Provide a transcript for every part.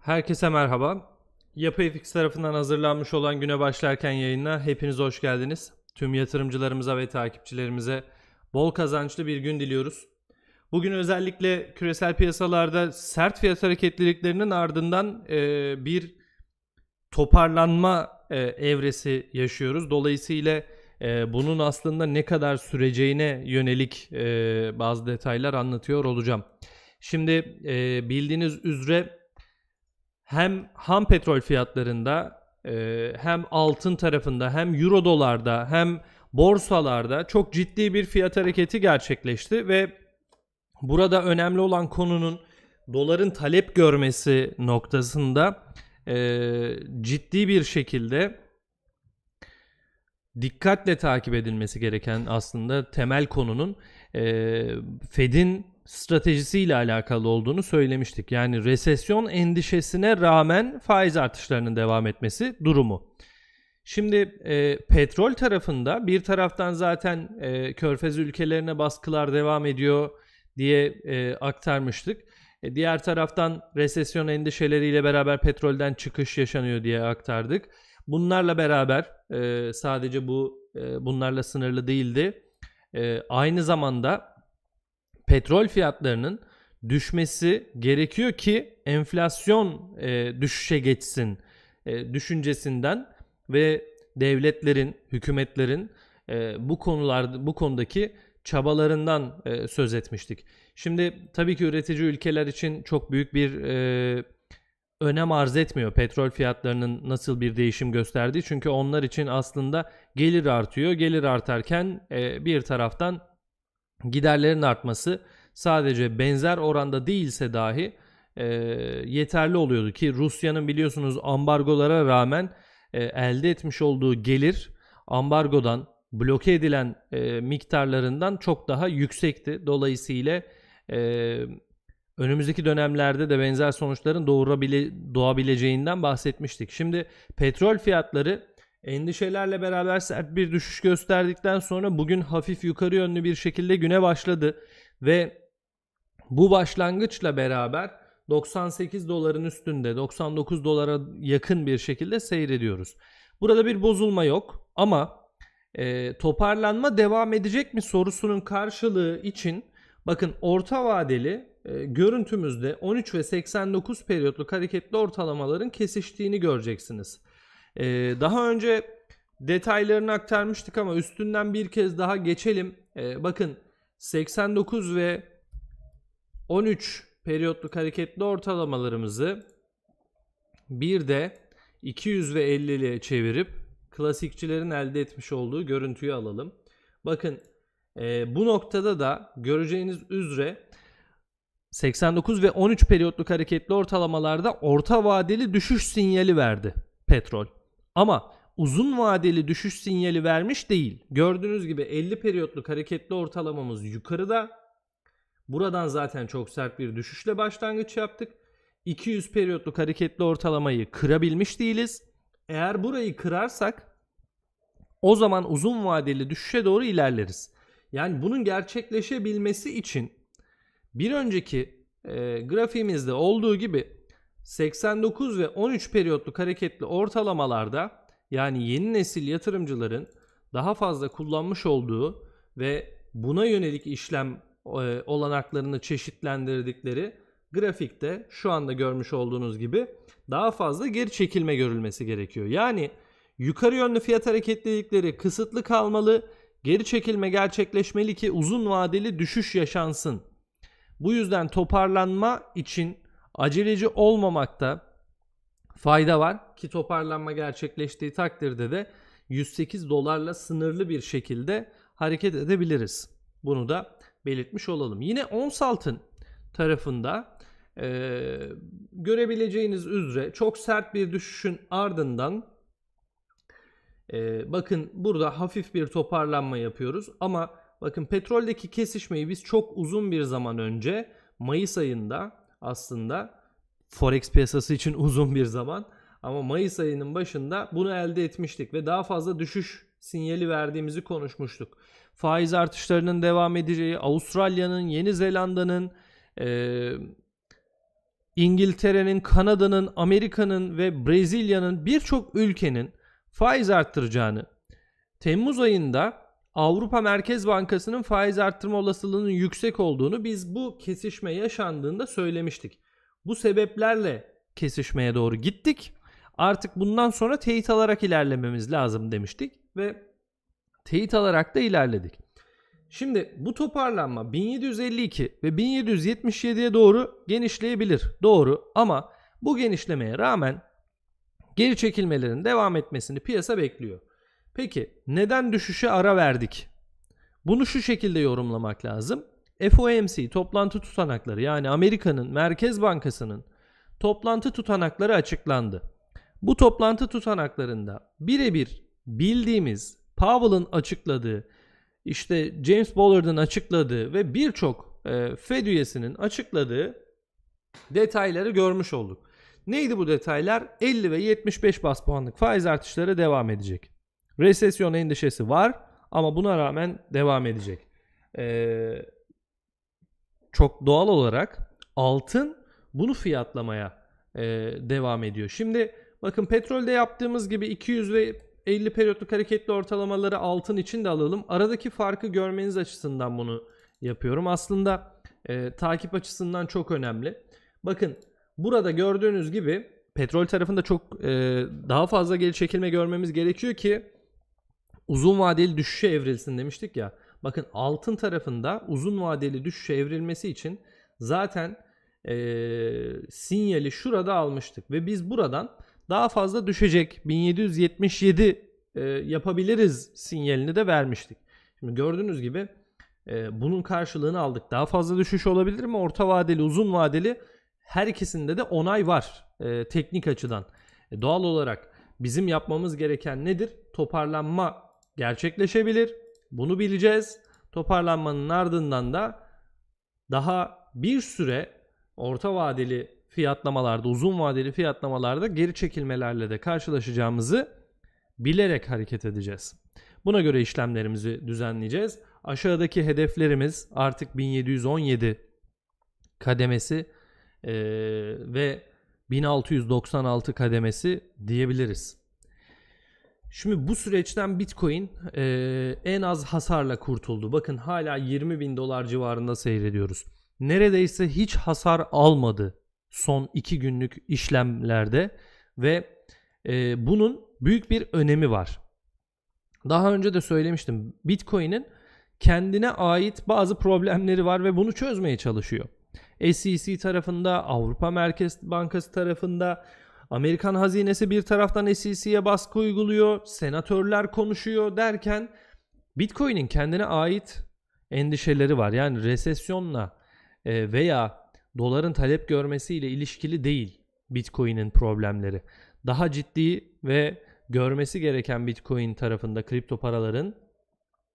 Herkese merhaba. Yapı FX tarafından hazırlanmış olan güne başlarken yayına hepiniz hoş geldiniz. Tüm yatırımcılarımıza ve takipçilerimize bol kazançlı bir gün diliyoruz. Bugün özellikle küresel piyasalarda sert fiyat hareketliliklerinin ardından e, bir toparlanma e, evresi yaşıyoruz. Dolayısıyla e, bunun aslında ne kadar süreceğine yönelik e, bazı detaylar anlatıyor olacağım. Şimdi e, bildiğiniz üzere hem ham petrol fiyatlarında e, hem altın tarafında hem euro dolarda hem borsalarda çok ciddi bir fiyat hareketi gerçekleşti ve burada önemli olan konunun doların talep görmesi noktasında e, ciddi bir şekilde dikkatle takip edilmesi gereken aslında temel konunun e, Fed'in stratejisiyle alakalı olduğunu söylemiştik. Yani resesyon endişesine rağmen faiz artışlarının devam etmesi durumu. Şimdi e, petrol tarafında bir taraftan zaten e, körfez ülkelerine baskılar devam ediyor diye e, aktarmıştık. E, diğer taraftan resesyon endişeleriyle beraber petrolden çıkış yaşanıyor diye aktardık. Bunlarla beraber e, sadece bu e, bunlarla sınırlı değildi. E, aynı zamanda petrol fiyatlarının düşmesi gerekiyor ki enflasyon e, düşüşe geçsin e, düşüncesinden ve devletlerin, hükümetlerin e, bu konularda bu konudaki çabalarından e, söz etmiştik. Şimdi tabii ki üretici ülkeler için çok büyük bir e, önem arz etmiyor petrol fiyatlarının nasıl bir değişim gösterdiği. Çünkü onlar için aslında gelir artıyor. Gelir artarken e, bir taraftan giderlerin artması sadece benzer oranda değilse dahi e, yeterli oluyordu ki Rusya'nın biliyorsunuz ambargolara rağmen e, elde etmiş olduğu gelir ambargodan bloke edilen e, miktarlarından çok daha yüksekti. Dolayısıyla e, önümüzdeki dönemlerde de benzer sonuçların doğurabile, doğabileceğinden bahsetmiştik. Şimdi petrol fiyatları endişelerle beraber sert bir düşüş gösterdikten sonra bugün hafif yukarı yönlü bir şekilde güne başladı ve bu başlangıçla beraber 98 doların üstünde 99 dolara yakın bir şekilde seyrediyoruz. Burada bir bozulma yok ama e, toparlanma devam edecek mi sorusunun karşılığı için bakın orta vadeli e, görüntümüzde 13 ve 89 periyotluk hareketli ortalamaların kesiştiğini göreceksiniz. E, daha önce detaylarını aktarmıştık ama üstünden bir kez daha geçelim. E, bakın 89 ve 13 periyotluk hareketli ortalamalarımızı bir de 200 ve 50'liye çevirip klasikçilerin elde etmiş olduğu görüntüyü alalım. Bakın e, bu noktada da göreceğiniz üzere 89 ve 13 periyotluk hareketli ortalamalarda orta vadeli düşüş sinyali verdi petrol. Ama uzun vadeli düşüş sinyali vermiş değil. Gördüğünüz gibi 50 periyotluk hareketli ortalamamız yukarıda. Buradan zaten çok sert bir düşüşle başlangıç yaptık. 200 periyotluk hareketli ortalamayı kırabilmiş değiliz. Eğer burayı kırarsak o zaman uzun vadeli düşüşe doğru ilerleriz. Yani bunun gerçekleşebilmesi için bir önceki e, grafiğimizde olduğu gibi 89 ve 13 periyotluk hareketli ortalamalarda yani yeni nesil yatırımcıların daha fazla kullanmış olduğu ve buna yönelik işlem e, olanaklarını çeşitlendirdikleri grafikte şu anda görmüş olduğunuz gibi daha fazla geri çekilme görülmesi gerekiyor. Yani yukarı yönlü fiyat hareketlilikleri kısıtlı kalmalı, geri çekilme gerçekleşmeli ki uzun vadeli düşüş yaşansın. Bu yüzden toparlanma için aceleci olmamakta fayda var ki toparlanma gerçekleştiği takdirde de 108 dolarla sınırlı bir şekilde hareket edebiliriz. Bunu da belirtmiş olalım. Yine ons altın tarafında e, görebileceğiniz üzere çok sert bir düşüşün ardından e, bakın burada hafif bir toparlanma yapıyoruz ama bakın petroldeki kesişmeyi biz çok uzun bir zaman önce Mayıs ayında aslında forex piyasası için uzun bir zaman ama Mayıs ayının başında bunu elde etmiştik ve daha fazla düşüş sinyali verdiğimizi konuşmuştuk. Faiz artışlarının devam edeceği, Avustralya'nın, Yeni Zelanda'nın e, İngiltere'nin, Kanada'nın, Amerika'nın ve Brezilya'nın birçok ülkenin faiz arttıracağını, Temmuz ayında Avrupa Merkez Bankası'nın faiz arttırma olasılığının yüksek olduğunu biz bu kesişme yaşandığında söylemiştik. Bu sebeplerle kesişmeye doğru gittik. Artık bundan sonra teyit alarak ilerlememiz lazım demiştik ve teyit alarak da ilerledik. Şimdi bu toparlanma 1752 ve 1777'ye doğru genişleyebilir. Doğru ama bu genişlemeye rağmen geri çekilmelerin devam etmesini piyasa bekliyor. Peki neden düşüşe ara verdik? Bunu şu şekilde yorumlamak lazım. FOMC toplantı tutanakları yani Amerika'nın Merkez Bankası'nın toplantı tutanakları açıklandı. Bu toplantı tutanaklarında birebir bildiğimiz Powell'ın açıkladığı işte James Bollard'ın açıkladığı ve birçok e, Fed üyesinin açıkladığı detayları görmüş olduk. Neydi bu detaylar? 50 ve 75 bas puanlık faiz artışları devam edecek. Resesyon endişesi var ama buna rağmen devam edecek. Ee, çok doğal olarak altın bunu fiyatlamaya e, devam ediyor. Şimdi bakın petrolde yaptığımız gibi 200 ve 50 periyotluk hareketli ortalamaları altın için de alalım. Aradaki farkı görmeniz açısından bunu yapıyorum. Aslında e, takip açısından çok önemli. Bakın burada gördüğünüz gibi petrol tarafında çok e, daha fazla geri çekilme görmemiz gerekiyor ki uzun vadeli düşüşe evrilsin demiştik ya. Bakın altın tarafında uzun vadeli düşüşe evrilmesi için zaten e, sinyali şurada almıştık ve biz buradan daha fazla düşecek 1777 e, yapabiliriz sinyalini de vermiştik. Şimdi gördüğünüz gibi e, bunun karşılığını aldık. Daha fazla düşüş olabilir mi? Orta vadeli, uzun vadeli her ikisinde de onay var e, teknik açıdan. E, doğal olarak bizim yapmamız gereken nedir? Toparlanma gerçekleşebilir. Bunu bileceğiz. Toparlanmanın ardından da daha bir süre orta vadeli fiyatlamalarda, uzun vadeli fiyatlamalarda geri çekilmelerle de karşılaşacağımızı bilerek hareket edeceğiz. Buna göre işlemlerimizi düzenleyeceğiz. Aşağıdaki hedeflerimiz artık 1717 kademesi eee, ve 1696 kademesi diyebiliriz. Şimdi bu süreçten Bitcoin eee, en az hasarla kurtuldu. Bakın hala 20 bin dolar civarında seyrediyoruz. Neredeyse hiç hasar almadı son 2 günlük işlemlerde ve eee, bunun büyük bir önemi var. Daha önce de söylemiştim. Bitcoin'in kendine ait bazı problemleri var ve bunu çözmeye çalışıyor. SEC tarafında, Avrupa Merkez Bankası tarafında, Amerikan hazinesi bir taraftan SEC'ye baskı uyguluyor, senatörler konuşuyor derken Bitcoin'in kendine ait endişeleri var. Yani resesyonla e, veya doların talep görmesiyle ilişkili değil Bitcoin'in problemleri. Daha ciddi ve görmesi gereken Bitcoin tarafında kripto paraların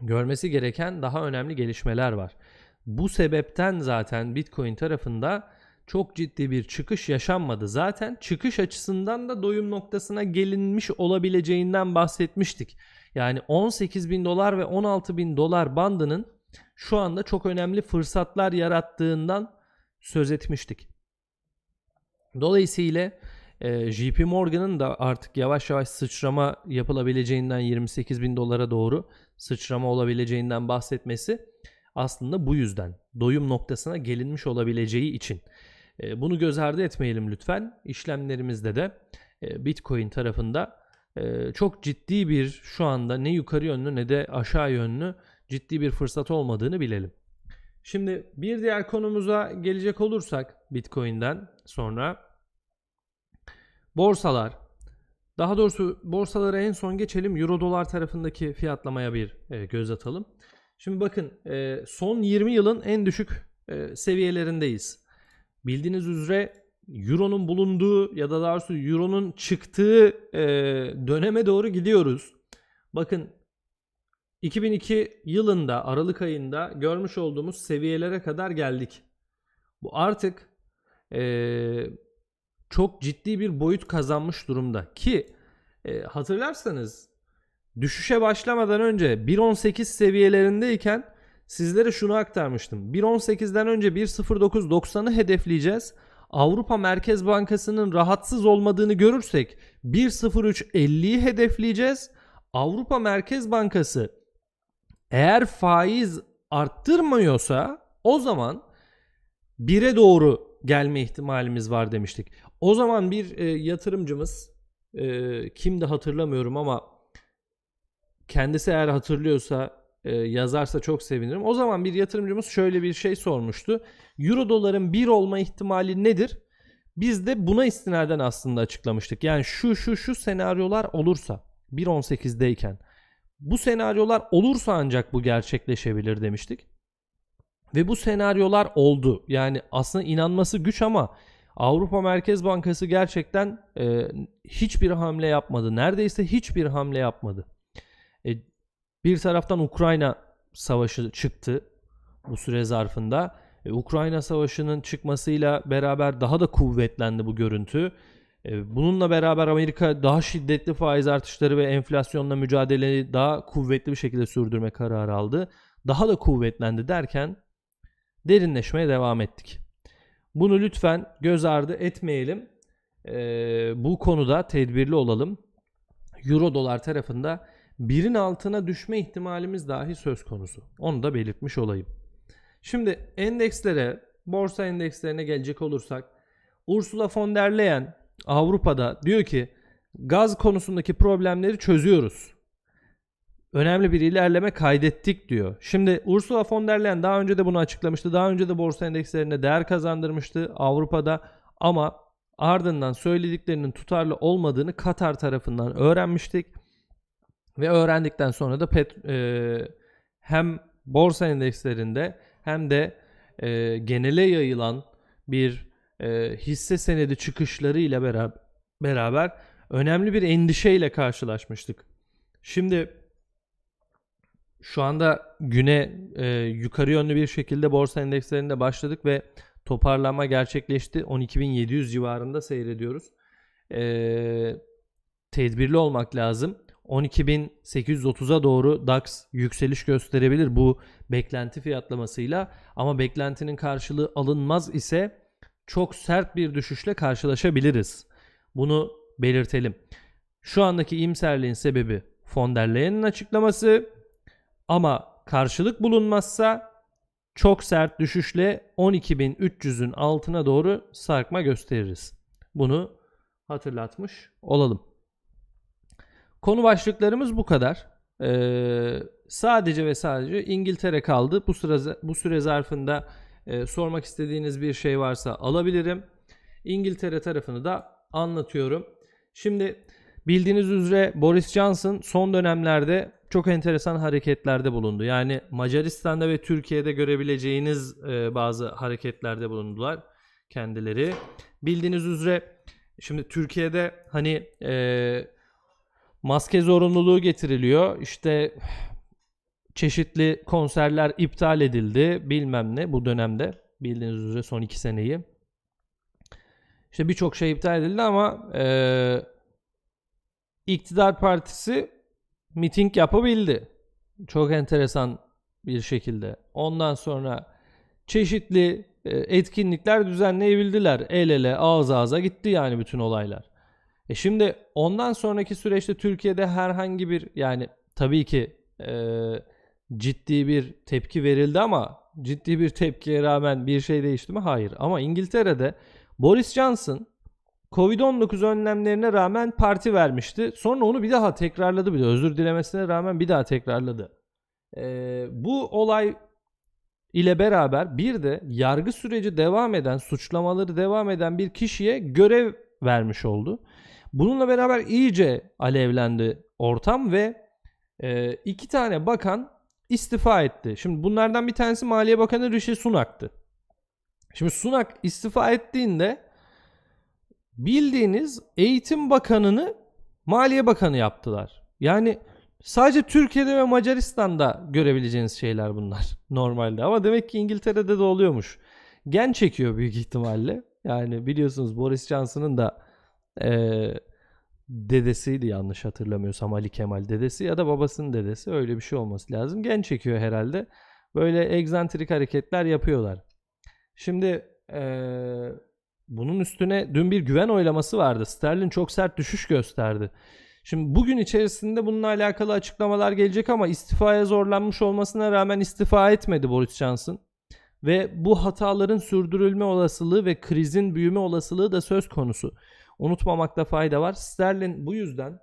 görmesi gereken daha önemli gelişmeler var. Bu sebepten zaten Bitcoin tarafında çok ciddi bir çıkış yaşanmadı. Zaten çıkış açısından da doyum noktasına gelinmiş olabileceğinden bahsetmiştik. Yani 18 bin dolar ve 16 bin dolar bandının şu anda çok önemli fırsatlar yarattığından söz etmiştik. Dolayısıyla e, JP Morgan'ın da artık yavaş yavaş sıçrama yapılabileceğinden 28 bin dolara doğru sıçrama olabileceğinden bahsetmesi aslında bu yüzden doyum noktasına gelinmiş olabileceği için. E, bunu göz ardı etmeyelim lütfen. İşlemlerimizde de e, Bitcoin tarafında e, çok ciddi bir şu anda ne yukarı yönlü ne de aşağı yönlü ciddi bir fırsat olmadığını bilelim. Şimdi bir diğer konumuza gelecek olursak Bitcoin'den sonra borsalar daha doğrusu borsalara en son geçelim. Euro dolar tarafındaki fiyatlamaya bir e, göz atalım. Şimdi bakın son 20 yılın en düşük seviyelerindeyiz. Bildiğiniz üzere Euro'nun bulunduğu ya da daha doğrusu Euro'nun çıktığı e, döneme doğru gidiyoruz. Bakın 2002 yılında Aralık ayında görmüş olduğumuz seviyelere kadar geldik. Bu artık e, çok ciddi bir boyut kazanmış durumda ki e, hatırlarsanız düşüşe başlamadan önce 1.18 seviyelerindeyken sizlere şunu aktarmıştım. 1.18'den önce 1.09.90'ı hedefleyeceğiz. Avrupa Merkez Bankası'nın rahatsız olmadığını görürsek 1.0350'yi hedefleyeceğiz. Avrupa Merkez Bankası eğer faiz arttırmıyorsa o zaman 1'e doğru gelme ihtimalimiz var demiştik. O zaman bir e, yatırımcımız e, kimdi hatırlamıyorum ama kendisi eğer hatırlıyorsa e, yazarsa çok sevinirim. O zaman bir yatırımcımız şöyle bir şey sormuştu. Euro doların 1 olma ihtimali nedir? Biz de buna istinaden aslında açıklamıştık. Yani şu şu şu senaryolar olursa 1.18'deyken bu senaryolar olursa ancak bu gerçekleşebilir demiştik. Ve bu senaryolar oldu. Yani aslında inanması güç ama Avrupa Merkez Bankası gerçekten e, hiçbir hamle yapmadı. Neredeyse hiçbir hamle yapmadı. E, bir taraftan Ukrayna savaşı çıktı bu süre zarfında. E, Ukrayna savaşının çıkmasıyla beraber daha da kuvvetlendi bu görüntü. E, bununla beraber Amerika daha şiddetli faiz artışları ve enflasyonla mücadeleyi daha kuvvetli bir şekilde sürdürme kararı aldı. Daha da kuvvetlendi derken derinleşmeye devam ettik. Bunu lütfen göz ardı etmeyelim. Ee, bu konuda tedbirli olalım. Euro dolar tarafında birin altına düşme ihtimalimiz dahi söz konusu. Onu da belirtmiş olayım. Şimdi endekslere, borsa endekslerine gelecek olursak Ursula von der Leyen Avrupa'da diyor ki gaz konusundaki problemleri çözüyoruz. Önemli bir ilerleme kaydettik diyor. Şimdi Ursula von der Leyen daha önce de bunu açıklamıştı. Daha önce de borsa endekslerine değer kazandırmıştı Avrupa'da ama ardından söylediklerinin tutarlı olmadığını Katar tarafından öğrenmiştik. Ve öğrendikten sonra da pet, e, hem borsa endekslerinde hem de e, genele yayılan bir e, hisse senedi çıkışları ile beraber, beraber önemli bir endişeyle karşılaşmıştık. Şimdi şu anda güne e, yukarı yönlü bir şekilde borsa endekslerinde başladık ve toparlanma gerçekleşti. 12.700 civarında seyrediyoruz. E, tedbirli olmak lazım. 12.830'a doğru DAX yükseliş gösterebilir bu beklenti fiyatlamasıyla ama beklentinin karşılığı alınmaz ise çok sert bir düşüşle karşılaşabiliriz. Bunu belirtelim. Şu andaki imserliğin sebebi von der Leyen'in açıklaması ama karşılık bulunmazsa çok sert düşüşle 12.300'ün altına doğru sarkma gösteririz. Bunu hatırlatmış olalım. Konu başlıklarımız bu kadar. Ee, sadece ve sadece İngiltere kaldı. Bu sıra bu süre zarfında e, sormak istediğiniz bir şey varsa alabilirim. İngiltere tarafını da anlatıyorum. Şimdi bildiğiniz üzere Boris Johnson son dönemlerde çok enteresan hareketlerde bulundu. Yani Macaristan'da ve Türkiye'de görebileceğiniz e, bazı hareketlerde bulundular kendileri. Bildiğiniz üzere şimdi Türkiye'de hani e, maske zorunluluğu getiriliyor. İşte çeşitli konserler iptal edildi bilmem ne bu dönemde bildiğiniz üzere son iki seneyi. İşte birçok şey iptal edildi ama e, iktidar partisi miting yapabildi. Çok enteresan bir şekilde. Ondan sonra çeşitli e, etkinlikler düzenleyebildiler. El ele ağız ağza gitti yani bütün olaylar. E şimdi ondan sonraki süreçte Türkiye'de herhangi bir yani tabii ki e, ciddi bir tepki verildi ama ciddi bir tepkiye rağmen bir şey değişti mi? Hayır. Ama İngiltere'de Boris Johnson Covid-19 önlemlerine rağmen parti vermişti. Sonra onu bir daha tekrarladı bir de. Özür dilemesine rağmen bir daha tekrarladı. Ee, bu olay ile beraber bir de yargı süreci devam eden, suçlamaları devam eden bir kişiye görev vermiş oldu. Bununla beraber iyice alevlendi ortam ve e, iki tane bakan istifa etti. Şimdi bunlardan bir tanesi Maliye Bakanı Rishi Sunak'tı. Şimdi Sunak istifa ettiğinde bildiğiniz Eğitim Bakanı'nı Maliye Bakanı yaptılar. Yani sadece Türkiye'de ve Macaristan'da görebileceğiniz şeyler bunlar normalde. Ama demek ki İngiltere'de de oluyormuş. Gen çekiyor büyük ihtimalle. Yani biliyorsunuz Boris Johnson'ın da e, dedesiydi yanlış hatırlamıyorsam Ali Kemal dedesi ya da babasının dedesi öyle bir şey olması lazım. Gen çekiyor herhalde. Böyle egzantrik hareketler yapıyorlar. Şimdi e, bunun üstüne dün bir güven oylaması vardı. Sterlin çok sert düşüş gösterdi. Şimdi bugün içerisinde bununla alakalı açıklamalar gelecek ama istifaya zorlanmış olmasına rağmen istifa etmedi Boris Johnson. Ve bu hataların sürdürülme olasılığı ve krizin büyüme olasılığı da söz konusu. Unutmamakta fayda var. Sterlin bu yüzden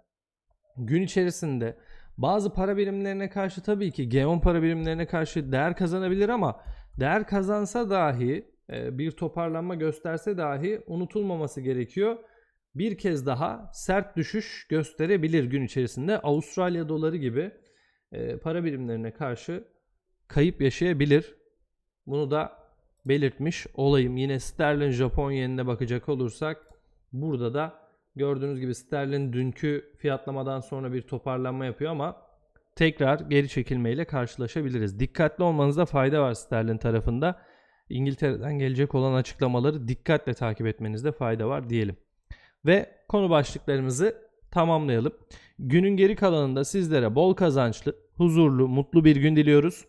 gün içerisinde bazı para birimlerine karşı tabii ki G10 para birimlerine karşı değer kazanabilir ama değer kazansa dahi e, bir toparlanma gösterse dahi unutulmaması gerekiyor. Bir kez daha sert düşüş gösterebilir gün içerisinde. Avustralya doları gibi e, para birimlerine karşı kayıp yaşayabilir. Bunu da belirtmiş olayım. Yine sterlin Japon yenine bakacak olursak burada da gördüğünüz gibi sterlin dünkü fiyatlamadan sonra bir toparlanma yapıyor ama tekrar geri çekilmeyle karşılaşabiliriz. Dikkatli olmanızda fayda var sterlin tarafında. İngiltere'den gelecek olan açıklamaları dikkatle takip etmenizde fayda var diyelim. Ve konu başlıklarımızı tamamlayalım. Günün geri kalanında sizlere bol kazançlı, huzurlu, mutlu bir gün diliyoruz.